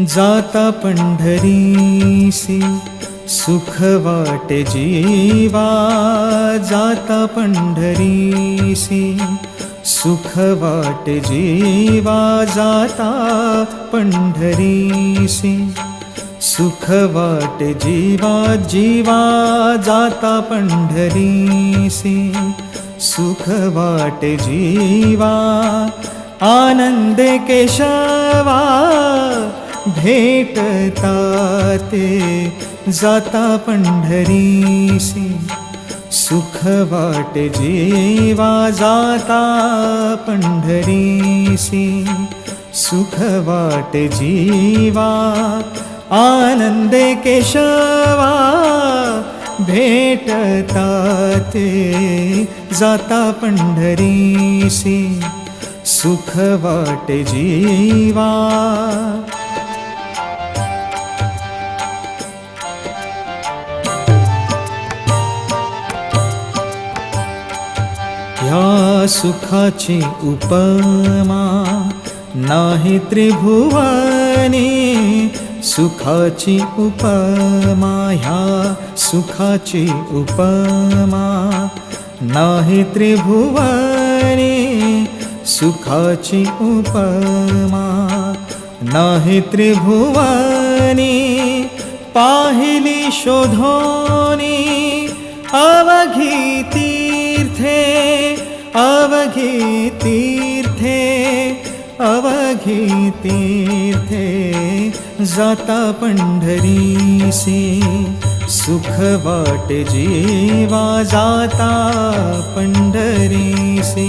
जाता पंढरीसी सुख वाटे जीवा। जाता पंढरीसी सुख वाटे जीवा। जाता पंढरीसी सुख वाटे जीवा। जीवा, जाता पंढरीसी सुख वाटे जीवा। आनंद केशवा भेटता ते जाता पंढरीसी सुख वाटे जीवा जाता पंढरीसी सुख वाटे जीवा आनंदे केशवा भेटता ते जाता पंढरीसी सुख वाटे जीवा या सुखाची उपमा नाही त्रिभुवनी सुखाची उपमा ह्या सुखाची उपमा नाही त्रिभुवनी सुखाची उपमा नाही त्रिभुवनी पाहिली शोधोनी अवघी अवघी तीर्थे अवघी तीर्थे जाता पंढरीसी सुख वाट जीवा जाता पंढरीसी